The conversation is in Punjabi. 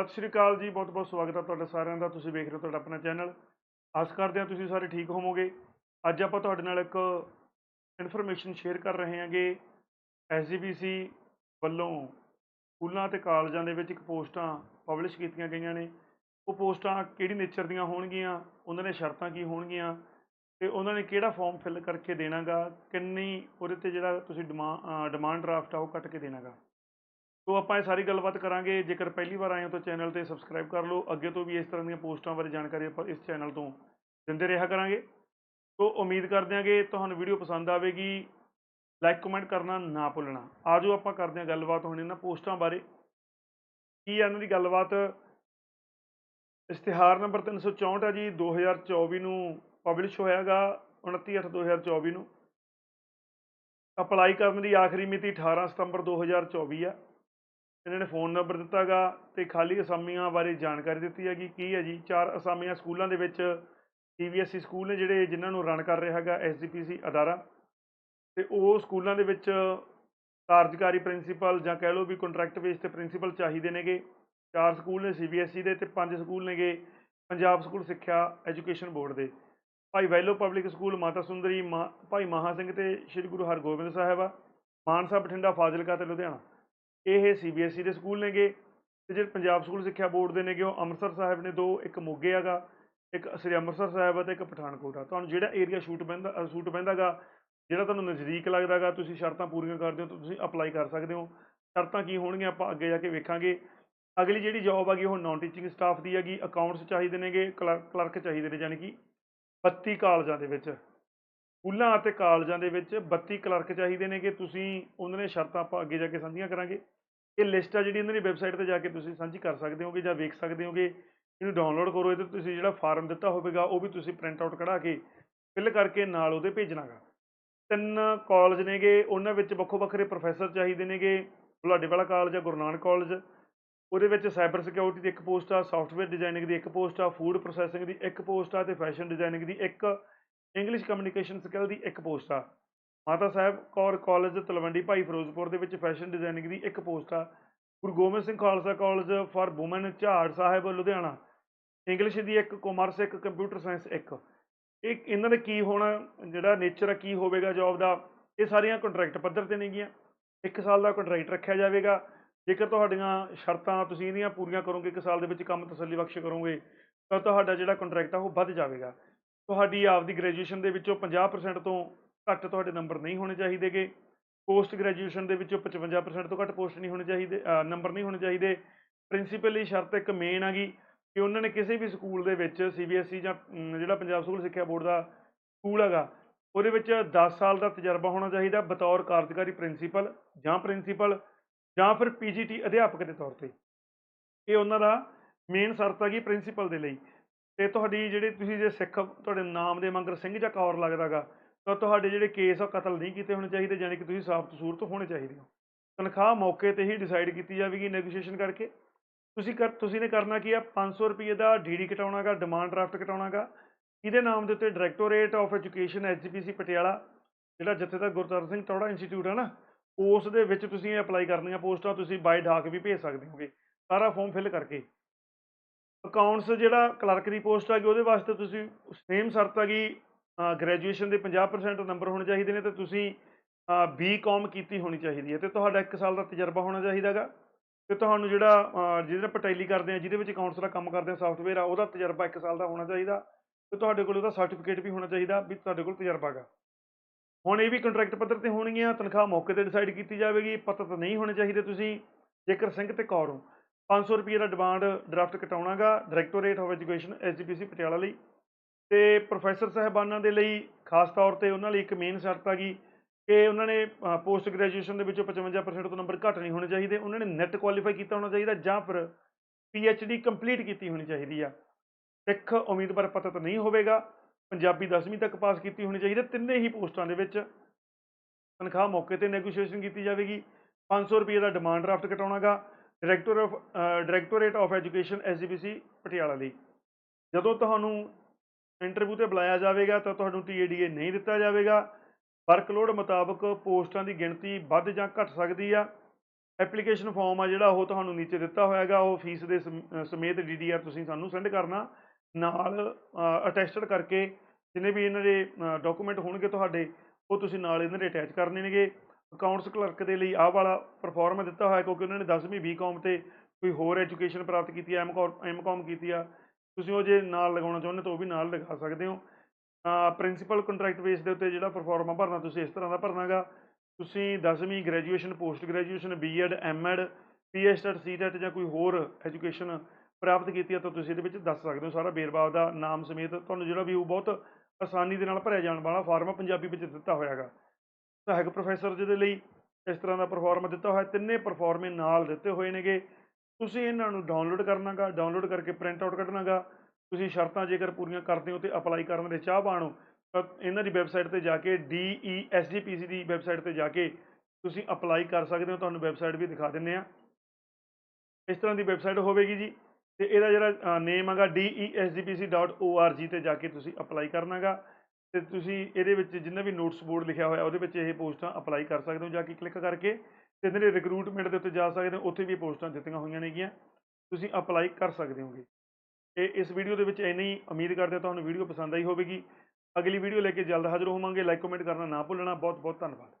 ਸਤਿ ਸ਼੍ਰੀ ਅਕਾਲ ਜੀ, ਬਹੁਤ ਬਹੁਤ ਸਵਾਗਤ ਹੈ ਤੁਹਾਡਾ ਸਾਰਿਆਂ ਦਾ, ਤੁਸੀਂ ਵੇਖ ਰਹੇ ਹੋ ਤੁਹਾਡਾ ਆਪਣਾ ਚੈਨਲ। ਆਸ ਕਰਦੇ ਹਾਂ ਤੁਸੀਂ ਸਾਰੇ ਠੀਕ ਹੋਵੋਗੇ। ਅੱਜ ਆਪਾਂ ਤੁਹਾਡੇ ਨਾਲ ਇੱਕ ਇਨਫੋਰਮੇਸ਼ਨ ਸ਼ੇਅਰ ਕਰ ਰਹੇ ਹਾਂਗੇ। ਐਸਜੀਬੀਸੀ ਵੱਲੋਂ ਸਕੂਲਾਂ ਤੇ ਕਾਲਜਾਂ ਦੇ ਵਿੱਚ ਇੱਕ ਪੋਸਟਾਂ ਪਬਲਿਸ਼ ਕੀਤੀਆਂ ਗਈਆਂ ਨੇ। ਉਹ ਪੋਸਟਾਂ ਕਿਹੜੀ ਨੇਚਰ ਦੀਆਂ ਹੋਣਗੀਆਂ, ਉਹਨਾਂ ਦੀਆਂ ਸ਼ਰਤਾਂ ਕੀ ਹੋਣਗੀਆਂ ਤੇ ਉਹਨਾਂ ਨੇ ਕਿਹੜਾ ਫਾਰਮ ਫਿਲ ਕਰਕੇ ਦੇਣਾਗਾ, ਕਿੰਨੀ ਉਹਦੇ ਤੇ ਜਿਹੜਾ ਤੁਸੀਂ ਡਿਮਾਂਡ ਡਰਾਫਟ ਆ ਉਹ ਕੱਟ ਕੇ ਦੇਣਾਗਾ। ਸੋ ਆਪਾਂ ਇਹ ਸਾਰੀ ਗੱਲਬਾਤ ਕਰਾਂਗੇ। ਜੇਕਰ ਪਹਿਲੀ ਵਾਰ ਆਏ ਹੋ ਤਾਂ ਚੈਨਲ ਤੇ ਸਬਸਕ੍ਰਾਈਬ ਕਰ ਲਓ। ਅੱਗੇ ਤੋਂ ਵੀ ਇਸ ਤਰ੍ਹਾਂ ਦੀਆਂ ਪੋਸਟਾਂ ਬਾਰੇ ਜਾਣਕਾਰੀ ਆਪਾਂ ਇਸ ਚੈਨਲ ਤੋਂ ਦਿੰਦੇ ਰਿਹਾ ਕਰਾਂਗੇ। ਸੋ ਉਮੀਦ ਕਰਦੇ ਹਾਂ ਕਿ ਤੁਹਾਨੂੰ ਵੀਡੀਓ ਪਸੰਦ ਆਵੇਗੀ। ਲਾਈਕ ਕਮੈਂਟ ਕਰਨਾ ਨਾ ਭੁੱਲਣਾ। ਆਜੋ ਆਪਾਂ ਕਰਦੇ ਹਾਂ ਗੱਲਬਾਤ ਹੁਣ ਇਹਨਾਂ ਪੋਸਟਾਂ ਬਾਰੇ। ਕੀ ਹੈ ਇਹਨਾਂ ਦੀ ਗੱਲਬਾਤ? ਇਸ਼ਤਿਹਾਰ ਨੰਬਰ 364 ਹੈ ਜੀ। 2024 ਨੂੰ ਪਬਲਿਸ਼ ਹੋਇਆਗਾ। 29/8/2024 ਨੂੰ। ਅਪਲਾਈ ਕਰਨ ਦੀ ਆਖਰੀ ਮਿਤੀ 18 ਸਤੰਬਰ 2024 ਆ। ਇਹਨਾਂ ਨੇ ਫੋਨ ਨੰਬਰ ਦਿੱਤਾਗਾ ਤੇ ਖਾਲੀ ਅਸਾਮੀਆਂ ਬਾਰੇ ਜਾਣਕਾਰੀ ਦਿੱਤੀ ਹੈਗੀ। ਕੀ ਹੈ ਜੀ? ਚਾਰ ਅਸਾਮੀਆਂ ਸਕੂਲਾਂ ਦੇ ਵਿੱਚ ਸੀਬੀਐਸਈ ਸਕੂਲ ਨੇ ਜਿਹੜੇ ਜਿਨ੍ਹਾਂ ਨੂੰ ਰਨ ਕਰ ਰਿਹਾ ਹੈਗਾ ਐਸਜੀਪੀਸੀ ਅਦਾਰਾ। ਤੇ ਉਹ ਸਕੂਲਾਂ ਦੇ ਵਿੱਚ ਕਾਰਜਕਾਰੀ ਪ੍ਰਿੰਸੀਪਲ ਜਾਂ ਕਹਿ ਲਓ ਵੀ ਕੰਟਰੈਕਟ ਬੇਸ ਤੇ ਪ੍ਰਿੰਸੀਪਲ ਚਾਹੀਦੇ ਨੇਗੇ। ਚਾਰ ਸਕੂਲ ਨੇ ਸੀਬੀਐਸਈ ਦੇ ਤੇ ਪੰਜ ਸਕੂਲ ਨੇਗੇ ਪੰਜਾਬ ਸਕੂਲ ਸਿੱਖਿਆ ਐਜੂਕੇਸ਼ਨ ਬੋਰਡ ਦੇ। ਭਾਈ yellow public school Mata Sundari ਮਾ ਭਾਈ ਮਹਾ ਸਿੰਘ ਤੇ ਸ੍ਰੀ ਗੁਰੂ ਹਰਗੋਬਿੰਦ ਸਾਹਿਬ ਆ। ਮਾਨਸਾ, ਬਠਿੰਡਾ, ਫਾਜ਼ਿਲਕਾ ਤੇ ਲੁਧਿਆਣਾ। ਇਹ ਸੀਬੀਐਸਈ ਦੇ ਸਕੂਲ ਨੇਗੇ ਤੇ ਜਿਹੜੇ ਪੰਜਾਬ ਸਕੂਲ ਸਿੱਖਿਆ ਬੋਰਡ ਦੇ ਨੇਗੇ, ਉਹ ਅੰਮ੍ਰਿਤਸਰ ਸਾਹਿਬ ਨੇ ਦੋ, ਇੱਕ ਮੋਗੇ ਹੈਗਾ, ਇੱਕ ਸ੍ਰੀ ਅੰਮ੍ਰਿਤਸਰ ਸਾਹਿਬ ਆ ਤੇ ਇੱਕ ਪਠਾਨਕੋਟ ਆ। ਤੁਹਾਨੂੰ ਜਿਹੜਾ ਏਰੀਆ ਸ਼ੂਟ ਪੈਂਦਾ ਸੂਟ ਪੈਂਦਾਗਾ ਜਿਹੜਾ ਤੁਹਾਨੂੰ ਨਜ਼ਦੀਕ ਲੱਗਦਾਗਾ, ਤੁਸੀਂ ਸ਼ਰਤਾਂ ਪੂਰੀਆਂ ਕਰਦੇ ਹੋ ਤਾਂ ਤੁਸੀਂ ਅਪਲਾਈ ਕਰ ਸਕਦੇ ਹੋ। ਸ਼ਰਤਾਂ ਕੀ ਹੋਣਗੀਆਂ, ਆਪਾਂ ਅੱਗੇ ਜਾ ਕੇ ਵੇਖਾਂਗੇ। ਅਗਲੀ ਜਿਹੜੀ ਜੌਬ ਹੈਗੀ ਉਹ ਨਾਨ ਟੀਚਿੰਗ ਸਟਾਫ ਦੀ ਹੈਗੀ ਅਕਾਊਂਟਸ ਚਾਹੀਦੇ ਨੇਗੇ ਕਲਰਕ ਚਾਹੀਦੇ ਨੇ ਯਾਨੀ ਕਿ 32 ਕਾਲਜਾਂ ਦੇ ਵਿੱਚ। ਸਕੂਲਾਂ ਅਤੇ ਕਾਲਜਾਂ ਦੇ ਵਿੱਚ 32 ਕਲਰਕ ਚਾਹੀਦੇ ਨੇ ਕਿ ਤੁਸੀਂ ਉਹਨਾਂ ਨੇ ਸ਼ਰਤਾਂ ਆਪਾਂ ਅੱਗੇ ਜਾ ਕੇ ਸਾਂਝੀਆਂ ਕਰਾਂਗੇ। ਇਹ ਲਿਸਟ ਆ ਜਿਹੜੀ ਇਹਨਾਂ ਦੀ ਵੈਬਸਾਈਟ ਤੇ ਜਾ ਕੇ ਤੁਸੀਂ ਸਾਂਝੀ ਕਰ ਸਕਦੇ ਹੋਗੇ ਜਾਂ ਵੇਖ ਸਕਦੇ ਹੋਗੇ। ਇਹਨੂੰ ਡਾਊਨਲੋਡ ਕਰੋ ਇਹਦੇ ਤੁਸੀਂ ਜਿਹੜਾ ਫਾਰਮ ਦਿੱਤਾ ਹੋਵੇਗਾ ਉਹ ਵੀ ਤੁਸੀਂ ਪ੍ਰਿੰਟ ਆਊਟ ਕਢਾ ਕੇ ਫਿਲ ਕਰਕੇ ਨਾਲ ਉਹਦੇ ਭੇਜਣਾਗਾ ਤਿੰਨ ਕਾਲਜ ਨੇਗੇ, ਉਹਨਾਂ ਵਿੱਚ ਵੱਖੋ ਵੱਖਰੇ ਪ੍ਰੋਫੈਸਰ ਚਾਹੀਦੇ ਨੇਗੇ, ਬੁਲਾਡੇ ਵਾਲਾ ਕਾਲਜ ਆ, ਗੁਰੂ ਨਾਨਕ ਕਾਲਜ ਉਹਦੇ ਵਿੱਚ ਸਾਈਬਰ ਸਿਕਿਉਰਿਟੀ ਦੀ ਇੱਕ ਪੋਸਟ ਆ ਸੌਫਟਵੇਅਰ ਡਿਜ਼ਾਈਨਿੰਗ ਦੀ ਇੱਕ ਪੋਸਟ ਆ ਫੂਡ ਪ੍ਰੋਸੈਸਿੰਗ ਦੀ ਇੱਕ ਪੋਸਟ ਆ ਤੇ ਫੈਸ਼ਨ ਡਿਜ਼ਾਈਨਿੰਗ ਦੀ ਇੱਕ ਇੰਗਲਿਸ਼ ਕਮਿਊਨੀਕੇਸ਼ਨ ਸਕਿੱਲ ਦੀ ਇੱਕ ਪੋਸਟ ਆ। ਮਾਤਾ ਸਾਹਿਬ ਕੌਰ ਕਾਲਜ ਤਲਵੰਡੀ ਭਾਈ ਫਿਰੋਜ਼ਪੁਰ ਦੇ ਵਿੱਚ ਫੈਸ਼ਨ ਡਿਜ਼ਾਈਨਿੰਗ ਦੀ ਇੱਕ ਪੋਸਟ ਆ। Guru Gobind Singh Khalsa college for women Jhar Sahib, Ludhiana. English ਦੀ ਇੱਕ ਕਾਮਰਸ ਇੱਕ ਕੰਪਿਊਟਰ ਸਾਇੰਸ ਇੱਕ। ਇਹ ਇਹਨਾਂ ਦੇ ਕੀ ਹੋਣਾ, ਜਿਹੜਾ ਨੇਚਰ ਆ, ਕੀ ਹੋਵੇਗਾ ਜੌਬ ਦਾ, ਇਹ ਸਾਰੀਆਂ ਕੰਟਰੈਕਟ ਪੱਧਰ ਤੇ ਨੇਗੀਆਂ। ਇੱਕ ਸਾਲ ਦਾ ਕੰਟਰੈਕਟ ਰੱਖਿਆ ਜਾਵੇਗਾ। ਜੇਕਰ ਤੁਹਾਡੀਆਂ ਸ਼ਰਤਾਂ ਤੁਸੀਂ ਇਹਦੀਆਂ ਪੂਰੀਆਂ ਕਰੋਗੇ, ਇੱਕ ਸਾਲ ਦੇ ਵਿੱਚ ਕੰਮ ਤਸੱਲੀ ਬਖਸ਼ ਕਰੋਗੇ, ਤਾਂ ਤੁਹਾਡਾ ਜਿਹੜਾ ਕੰਟਰੈਕਟ ਆ, ਉਹ ਵੱਧ ਜਾਵੇਗਾ। ਤੁਹਾਡੀ ਆਪਦੀ ਗ੍ਰੈਜੂਏਸ਼ਨ ਦੇ ਵਿੱਚੋਂ 50% ਤੋਂ ਘੱਟ ਤੁਹਾਡੇ ਨੰਬਰ ਨਹੀਂ ਹੋਣੇ ਚਾਹੀਦੇਗੇ। ਪੋਸਟ ਗ੍ਰੈਜੂਏਸ਼ਨ ਦੇ ਵਿੱਚੋਂ 55% ਤੋਂ ਘੱਟ ਪੋਸਟ ਨਹੀਂ ਹੋਣੇ ਚਾਹੀਦੇ ਨੰਬਰ ਨਹੀਂ ਹੋਣੇ ਚਾਹੀਦੇ। ਪ੍ਰਿੰਸੀਪਲ ਪ੍ਰਿੰਸੀਪਲੀ ਸ਼ਰਤ ਇੱਕ ਮੇਨ ਹੈਗੀ ਕਿ ਉਹਨਾਂ ਨੇ ਕਿਸੇ ਵੀ ਸਕੂਲ ਦੇ ਵਿੱਚ ਸੀਬੀਐਸਈ ਜਾਂ ਜਿਹੜਾ ਪੰਜਾਬ ਸਕੂਲ ਸਿੱਖਿਆ ਬੋਰਡ ਦਾ ਸਕੂਲ ਹੈਗਾ, ਉਹਦੇ ਵਿੱਚ 10 ਸਾਲ ਦਾ ਤਜਰਬਾ ਹੋਣਾ ਚਾਹੀਦਾ ਬਤੌਰ ਕਾਰਜਕਾਰੀ ਪ੍ਰਿੰਸੀਪਲ ਜਾਂ ਪ੍ਰਿੰਸੀਪਲ ਜਾਂ ਫਿਰ ਪੀਜੀਟੀ ਅਧਿਆਪਕ ਦੇ ਤੌਰ ਤੇ। ਇਹ ਉਹਨਾਂ ਦਾ ਮੇਨ ਸ਼ਰਤ ਹੈਗੀ ਪ੍ਰਿੰਸੀਪਲ ਦੇ ਲਈ। ਤੇ ਤੁਹਾਡੀ ਜਿਹੜੇ ਤੁਸੀਂ ਜੇ ਸਿੱਖ ਤੁਹਾਡੇ ਨਾਮ ਦੇ ਮੰਗਰ ਸਿੰਘ ਜਾਂ ਕੌਰ ਲੱਗਦਾਗਾ, ਤਾਂ ਤੁਹਾਡੇ ਜਿਹੜੇ ਕੇਸ ਆ ਕਤਲ ਨਹੀਂ ਕੀਤੇ ਹੋਣੇ ਚਾਹੀਦੇ ਯਾਨੀ ਕਿ ਤੁਸੀਂ ਸਾਫ਼ ਸੂਰਤ ਹੋਣੇ ਚਾਹੀਦੇ ਹੋ। ਤਨਖਾਹ ਮੌਕੇ ਤੇ ਹੀ ਡਿਸਾਈਡ ਕੀਤੀ ਜਾਵੇਗੀ ਨੈਗੋਸ਼ੀਏਸ਼ਨ ਕਰਕੇ। ਤੁਸੀਂ ਕਰ, ਤੁਸੀਂ ਨੇ ਕਰਨਾ ਕੀ ਆ? 500 ਰੁਪਏ ਦਾ ਡੀਡੀ ਕਟਾਉਣਾਗਾ ਡਿਮਾਂਡ ਡਰਾਫਟ ਕਟਾਉਣਾਗਾ। ਇਹਦੇ ਨਾਮ ਦੇ ਉੱਤੇ directorate of education HPC Patiala, ਜਿਹੜਾ ਜਥੇਦਾਰ ਗੁਰਦਾਰ ਸਿੰਘ ਟੌੜਾ ਇੰਸਟੀਚਿਊਟ ਹੈ ਨਾ, ਉਸ ਦੇ ਵਿੱਚ ਤੁਸੀਂ ਅਪਲਾਈ ਕਰਨੀਆਂ ਪੋਸਟਾਂ, ਤੁਸੀਂ ਬਾਈ ਡਾਕ ਵੀ ਭੇਜ ਸਕਦੇ ਹੋਗੇ। ਸਾਰਾ ਫਾਰਮ ਫਿਲ ਕਰਕੇ। ਅਕਾਊਂਟਸ ਜਿਹੜਾ ਕਲਰਕ ਦੀ ਪੋਸਟ ਹੈਗੀ ਉਹਦੇ ਵਾਸਤੇ ਤੁਸੀਂ ਸੇਮ ਸ਼ਰਤ ਗਈ ਗ੍ਰੈਜੂਏਸ਼ਨ ਦੇ 50% ਨੰਬਰ ਹੋਣੇ ਚਾਹੀਦੇ ਨੇ ਤੇ ਤੁਸੀਂ ਬੀਕਾਮ ਕੀਤੀ ਹੋਣੀ ਚਾਹੀਦੀ ਹੈ ਤੇ ਤੁਹਾਡਾ 1 ਸਾਲ ਦਾ ਤਜਰਬਾ ਹੋਣਾ ਚਾਹੀਦਾਗਾ ਤੇ ਤੁਹਾਨੂੰ ਜਿਹੜਾ ਜਿਹਦੇ ਨਾਲ ਪਟੈਲੀ ਕਰਦੇ ਆ, ਜਿਹਦੇ ਵਿੱਚ ਅਕਾਊਂਟਸ ਦਾ ਕੰਮ ਕਰਦੇ ਆ ਸੌਫਟਵੇਅਰ ਆ, ਉਹਦਾ ਤਜਰਬਾ 1 ਸਾਲ ਦਾ ਹੋਣਾ ਚਾਹੀਦਾ ਤੇ ਤੁਹਾਡੇ ਕੋਲ ਉਹਦਾ ਸਰਟੀਫਿਕੇਟ ਵੀ ਹੋਣਾ ਚਾਹੀਦਾ ਵੀ ਤੁਹਾਡੇ ਕੋਲ ਤਜਰਬਾ ਹੈਗਾ। ਹੁਣ ਇਹ ਵੀ ਕੰਟਰੈਕਟ ਪੱਧਰ ਤੇ ਹੋਣਗੀਆਂ, ਤਨਖਾਹ ਮੌਕੇ ਤੇ ਡਿਸਾਈਡ ਕੀਤੀ ਜਾਵੇਗੀ ਪਤਾ ਤਾਂ ਨਹੀਂ ਹੋਣੇ ਚਾਹੀਦੇ ਤੁਸੀਂ, ਜੇਕਰ ਸਿੰਘ ਤੇ ਕੌਰ ਹੋ। 500 ਰੁਪਏ ਦਾ demand draft ਕਟਾਉਣਾਗਾ। Directorate of education SGPC Patiala ਲਈ। ਤੇ ਪ੍ਰੋਫੈਸਰ ਸਾਹਿਬਾਨਾਂ ਦੇ ਲਈ ਖਾਸ ਤੌਰ ਤੇ ਉਹਨਾਂ ਲਈ ਇੱਕ ਮੇਨ ਸ਼ਰਤ ਆ ਗਈ ਕਿ ਉਹਨਾਂ ਨੇ ਪੋਸਟ ਗ੍ਰੈਜੂਏਸ਼ਨ ਦੇ ਵਿੱਚੋਂ 55% ਤੋਂ ਨੰਬਰ ਘੱਟ ਨਹੀਂ ਹੋਣੇ ਚਾਹੀਦੇ। ਉਹਨਾਂ ਨੇ ਨੈਟ ਕੁਆਲੀਫਾਈ ਕੀਤਾ ਹੋਣਾ ਚਾਹੀਦਾ ਜਾਂ ਫਿਰ ਪੀ ਐੱਚ ਡੀ ਕੰਪਲੀਟ ਕੀਤੀ ਹੋਣੀ ਚਾਹੀਦੀ ਆ। ਸਿੱਖ ਉਮੀਦਵਾਰ ਪਤਾ ਤਾਂ ਨਹੀਂ ਹੋਵੇਗਾ। ਪੰਜਾਬੀ 10ਵੀਂ ਤੱਕ ਪਾਸ ਕੀਤੀ ਹੋਣੀ ਚਾਹੀਦੀ। ਤਿੰਨੇ ਹੀ ਪੋਸਟਾਂ ਦੇ ਵਿੱਚ ਤਨਖਾਹ ਮੌਕੇ ਤੇ ਨੈਗੋਸ਼ੀਏਸ਼ਨ ਕੀਤੀ ਜਾਵੇਗੀ। 500 ਰੁਪਏ ਦਾ demand draft ਕਟਾਉਣਾਗਾ। Director of directorate of education SGPC Patiala ਲਈ ਜਦੋਂ ਤੁਹਾਨੂੰ ਇੰਟਰਵਿਊ ਤੇ ਬੁਲਾਇਆ ਜਾਵੇਗਾ ਤਾਂ ਤੁਹਾਨੂੰ ਟੀਏਡੀਏ ਨਹੀਂ ਦਿੱਤਾ ਜਾਵੇਗਾ। ਵਰਕਲੋਡ ਮੁਤਾਬਕ ਪੋਸਟਾਂ ਦੀ ਗਿਣਤੀ ਵੱਧ ਜਾਂ ਘਟ ਸਕਦੀ ਆ। ਐਪਲੀਕੇਸ਼ਨ ਫਾਰਮ ਆ ਜਿਹੜਾ ਉਹ ਤੁਹਾਨੂੰ ਨੀਚੇ ਦਿੱਤਾ ਹੋਇਆ ਹੈਗਾ ਉਹ ਫੀਸ ਦੇ ਸਮ- ਅ, ਸਮੇਤ ਡੀਡੀਆਰ ਤੁਸੀਂ ਸਾਨੂੰ ਸੈਂਡ ਕਰਨਾ। ਨਾਲ ਅਟੈਸਟਡ ਕਰਕੇ ਜਿੰਨੇ ਵੀ ਇਹਨਾਂ ਦੇ ਡਾਕੂਮੈਂਟ ਹੋਣਗੇ ਤੁਹਾਡੇ ਉਹ ਤੁਸੀਂ ਨਾਲ ਇਹਨਾਂ ਦੇ ਅਟੈਚ ਕਰਨੇ ਨੇਗੇ ਅਕਾਊਂਟਸ ਕਲਰਕ ਦੇ ਲਈ ਆਹ ਵਾਲਾ ਪਰਫਾਰਮ ਦਿੱਤਾ ਹੋਇਆ, ਕਿਉਂਕਿ ਉਹਨਾਂ ਨੇ 10ਵੀਂ ਬੀਕਾਮ ਤੇ ਕੋਈ ਹੋਰ ਐਜੂਕੇਸ਼ਨ ਪ੍ਰਾਪਤ ਕੀਤੀ ਹੈ ਐਮਕਾਮ ਐਮਕਾਮ ਕੀਤੀ ਆ। ਤੁਸੀਂ ਉਹ ਜੇ ਨਾਲ ਲਗਾਉਣਾ ਚਾਹੁੰਦੇ ਤਾਂ ਉਹ ਵੀ ਨਾਲ ਲਗਾ ਸਕਦੇ ਹੋ। ਪ੍ਰਿੰਸੀਪਲ ਕੰਟਰੈਕਟ ਬੇਸ ਦੇ ਉੱਤੇ ਜਿਹੜਾ ਪਰਫਾਰਮਾ ਭਰਨਾ, ਤੁਸੀਂ ਇਸ ਤਰ੍ਹਾਂ ਦਾ ਭਰਨਾਗਾ। ਤੁਸੀਂ 10ਵੀਂ graduation post graduation BEd MEd PhD CTET ਜਾਂ ਕੋਈ ਹੋਰ ਐਜੂਕੇਸ਼ਨ ਪ੍ਰਾਪਤ ਕੀਤੀ ਹੈ ਤਾਂ ਤੁਸੀਂ ਇਹਦੇ ਵਿੱਚ ਦੱਸ ਸਕਦੇ ਹੋ ਸਾਰਾ ਵੇਰਵਾ ਦਾ ਨਾਮ ਸਮੇਤ। ਤੁਹਾਨੂੰ ਜਿਹੜਾ ਵੀ ਉਹ ਬਹੁਤ ਆਸਾਨੀ ਦੇ ਨਾਲ ਭਰਿਆ ਜਾਣ ਵਾਲਾ ਫਾਰਮ ਪੰਜਾਬੀ ਵਿੱਚ ਦਿੱਤਾ ਹੋਇਆ ਹੈਗਾ ਸਹਾਇਕ ਪ੍ਰੋਫੈਸਰ ਜਿਹਦੇ ਲਈ ਇਸ ਤਰ੍ਹਾਂ ਦਾ ਪਰਫਾਰਮ ਦਿੱਤਾ ਹੋਇਆ ਤਿੰਨੇ ਪਰਫਾਰਮੇ ਨਾਲ ਦਿੱਤੇ ਹੋਏ ਨੇਗੇ। ਤੁਸੀਂ ਇਹਨਾਂ ਨੂੰ ਡਾਊਨਲੋਡ ਕਰਨਾਗਾ ਡਾਊਨਲੋਡ ਕਰਕੇ ਪ੍ਰਿੰਟ ਆਊਟ ਕੱਢਣਾਗਾ ਤੁਸੀਂ ਸ਼ਰਤਾਂ ਜੇਕਰ ਪੂਰੀਆਂ ਕਰਦੇ ਹੋ ਤੇ ਅਪਲਾਈ ਕਰਨ ਦੇ ਚਾਹਵਾਨ ਹੋ, ਤਾਂ ਇਹਨਾਂ ਦੀ ਵੈਬਸਾਈਟ ਤੇ ਜਾ ਕੇ DESGPC ਦੀ ਵੈਬਸਾਈਟ ਤੇ ਜਾ ਕੇ ਤੁਸੀਂ ਅਪਲਾਈ ਕਰ ਸਕਦੇ ਹੋ। ਤੁਹਾਨੂੰ ਵੈਬਸਾਈਟ ਵੀ ਦਿਖਾ ਦਿੰਨੇ ਆ ਇਸ ਤਰ੍ਹਾਂ ਦੀ ਵੈਬਸਾਈਟ ਹੋਵੇਗੀ ਜੀ। ਤੇ ਇਹਦਾ ਜਿਹੜਾ ਨੇਮ ਹੈਗਾ desgpc.org ਤੇ ਜਾ ਕੇ ਤੁਸੀਂ ਅਪਲਾਈ ਕਰਨਾਗਾ। ਤੇ ਤੁਸੀਂ ਇਹਦੇ ਵਿੱਚ ਜਿੰਨਾ ਵੀ ਨੋਟਸ ਬੋਰਡ ਲਿਖਿਆ ਹੋਇਆ, ਉਹਦੇ ਵਿੱਚ ਇਹ ਪੋਸਟਾਂ ਅਪਲਾਈ ਕਰ ਸਕਦੇ ਹੋ ਜਾ ਕੇ ਕਲਿੱਕ ਕਰਕੇ ਤੇ ਇਹਨਾਂ ਦੇ ਰਿਕਰੂਟਮੈਂਟ ਦੇ ਉੱਤੇ ਜਾ ਸਕਦੇ ਹੋ, ਉੱਥੇ ਵੀ ਇਹ ਪੋਸਟਾਂ ਦਿੱਤੀਆਂ ਹੋਈਆਂ ਨੇਗੀਆਂ। ਤੁਸੀਂ ਅਪਲਾਈ ਕਰ ਸਕਦੇ ਹੋਗੇ। ਇਹ ਇਸ ਵੀਡੀਓ ਦੇ ਵਿੱਚ ਇੰਨੀ ਹੀ। ਉਮੀਦ ਕਰਦੇ ਹਾਂ ਤੁਹਾਨੂੰ ਵੀਡੀਓ ਪਸੰਦ ਆਈ ਹੋਵੇਗੀ। ਅਗਲੀ ਵੀਡੀਓ ਲੈ ਕੇ ਜਲਦ ਹਾਜ਼ਰ ਹੋਵਾਂਗੇ। ਲਾਈਕ ਕਮੈਂਟ ਕਰਨਾ ਨਾ ਭੁੱਲਣਾ। ਬਹੁਤ ਬਹੁਤ ਧੰਨਵਾਦ।